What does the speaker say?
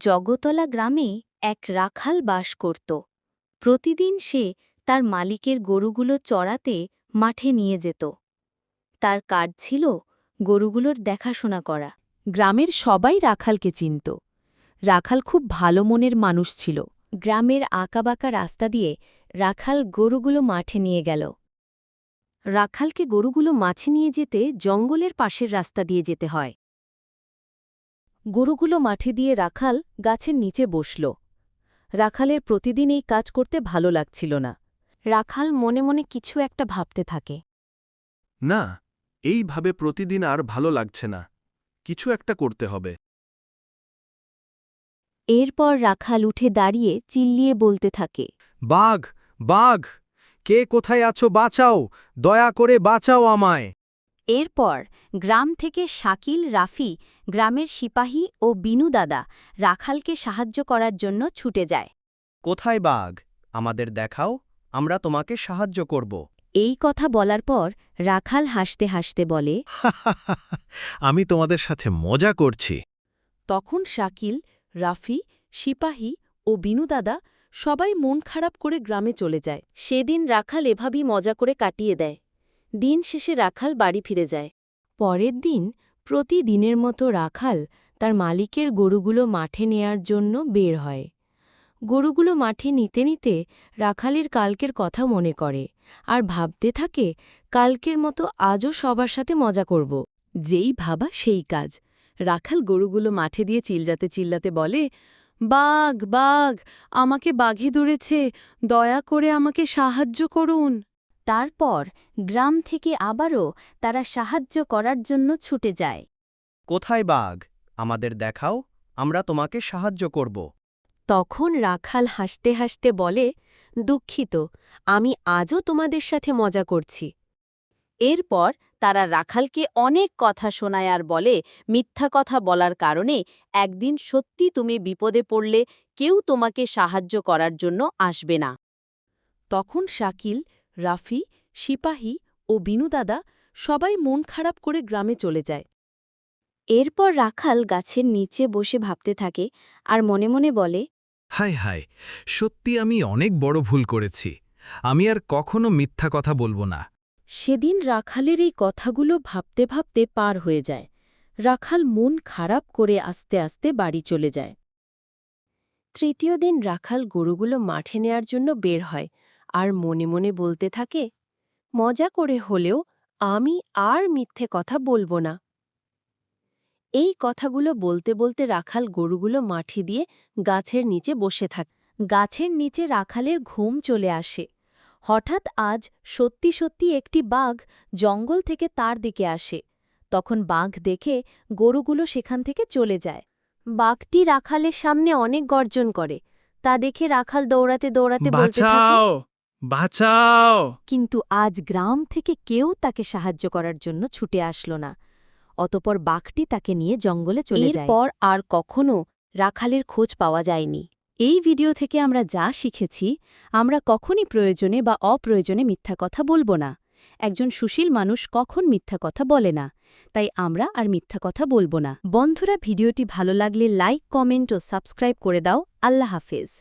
জগতলা গ্রামে এক রাখাল বাস করত। প্রতিদিন সে তার মালিকের গরুগুলো চড়াতে মাঠে নিয়ে যেত। তার কাজ ছিল গরুগুলোর দেখাশোনা করা। গ্রামের সবাই রাখালকে চিনত। রাখাল খুব ভালো মনের মানুষ ছিল। গ্রামের আঁকাবাঁকা রাস্তা দিয়ে রাখাল গরুগুলো মাঠে নিয়ে গেল। রাখালকে গরুগুলো মাছে নিয়ে যেতে জঙ্গলের পাশের রাস্তা দিয়ে যেতে হয়। গরুগুলো মাঠে দিয়ে রাখাল গাছের নিচে বসল। রাখালের প্রতিদিন এই কাজ করতে ভালো লাগছিল না। রাখাল মনে মনে কিছু একটা ভাবতে থাকে। না এইভাবে প্রতিদিন আর ভালো লাগছে না। কিছু একটা করতে হবে। এরপর রাখাল উঠে দাঁড়িয়ে চিল্লিয়ে বলতে থাকে বাঘ বাঘ! কে কোথায় আছো বাঁচাও! দয়া করে বাঁচাও আমায়! এরপর গ্রাম থেকে শাকিল রাফি গ্রামের সিপাহী ও বিনু দাদা রাখালকে সাহায্য করার জন্য ছুটে যায়। কোথায় বাঘ? আমাদের দেখাও আমরা তোমাকে সাহায্য করব। এই কথা বলার পর রাখাল হাসতে হাসতে বলে আমি তোমাদের সাথে মজা করছি। তখন শাকিল রাফি সিপাহী ও বিনু দাদা সবাই মন খারাপ করে গ্রামে চলে যায়। সেদিন রাখাল এভাবেই মজা করে কাটিয়ে দেয়। দিন শেষে রাখাল বাড়ি ফিরে যায়। পরের দিন প্রতিদিনের মতো রাখাল তার মালিকের গরুগুলো মাঠে নেয়ার জন্য বের হয়। গরুগুলো মাঠে নিতে নিতে রাখালের কালকের কথা মনে করে আর ভাবতে থাকে, কালকের মতো আজও সবার সাথে মজা করব। যেই ভাবা সেই কাজ। রাখাল গরুগুলো মাঠে দিয়ে চিল্লাতে চিল্লাতে বলে, বাঘ বাঘ, আমাকে বাঘে ধরেছে। দয়া করে আমাকে সাহায্য করুন। তারপর গ্রাম থেকে আবারও তারা সাহায্য করার জন্য ছুটে যায়। কোথায় বাঘ? আমাদের দেখাও আমরা তোমাকে সাহায্য করব। তখন রাখাল হাসতে হাসতে বলে দুঃখিত আমি আজও তোমাদের সাথে মজা করছি। এরপর তারা রাখালকে অনেক কথা শোনায় আর বলে মিথ্যা কথা বলার কারণে একদিন সত্যি তুমি বিপদে পড়লে কেউ তোমাকে সাহায্য করার জন্য আসবে না। তখন শাকিল রাফি সিপাহী ও বিনু দাদা সবাই মন খারাপ করে গ্রামে চলে যায়। এরপর রাখাল গাছের নিচে বসে ভাবতে থাকে আর মনে মনে বলে হায় হায় সত্যি আমি অনেক বড় ভুল করেছি। আমি আর কখনো মিথ্যা কথা বলব না। সেদিন রাখালের এই কথাগুলো ভাবতে ভাবতে পার হয়ে যায়। রাখাল মন খারাপ করে আস্তে আস্তে বাড়ি চলে যায়। তৃতীয় দিন রাখাল গরুগুলো মাঠে নেয়ার জন্য বের হয়। আর মনে মনে বলতে থাকে, মজা করে হলেও আমি আর মিথ্যে কথা বলব না। এই কথাগুলো বলতে বলতে রাখাল গরুগুলো মাঠি দিয়ে গাছের নিচে বসে থাকে, গাছের নিচে রাখালের ঘুম চলে আসে। হঠাৎ আজ সত্যি সত্যি একটি বাঘ জঙ্গল থেকে তার দিকে আসে। তখন বাঘ দেখে গরুগুলো সেখান থেকে চলে যায়। বাঘটি রাখালের সামনে অনেক গর্জন করে। তা দেখে রাখাল দৌড়াতে দৌড়াতে বলতে থাকে বাঁচাও। কিন্তু আজ গ্রাম থেকে কেউ তাকে সাহায্য করার জন্য ছুটে আসলো না। অতপর বাঘটি তাকে নিয়ে জঙ্গলে চলে যায়। পর আর কখনো রাখালের খোঁজ পাওয়া যায়নি। এই ভিডিও থেকে আমরা যা শিখেছি আমরা কখনই প্রয়োজনে বা অপ্রয়োজনে মিথ্যা কথা বলব না। একজন সুশীল মানুষ কখন মিথ্যা কথা বলে না তাই আমরা আর মিথ্যা কথা বলব না। বন্ধুরা ভিডিওটি ভালো লাগলে লাইক কমেন্ট ও সাবস্ক্রাইব করে দাও। আল্লাহ হাফেজ।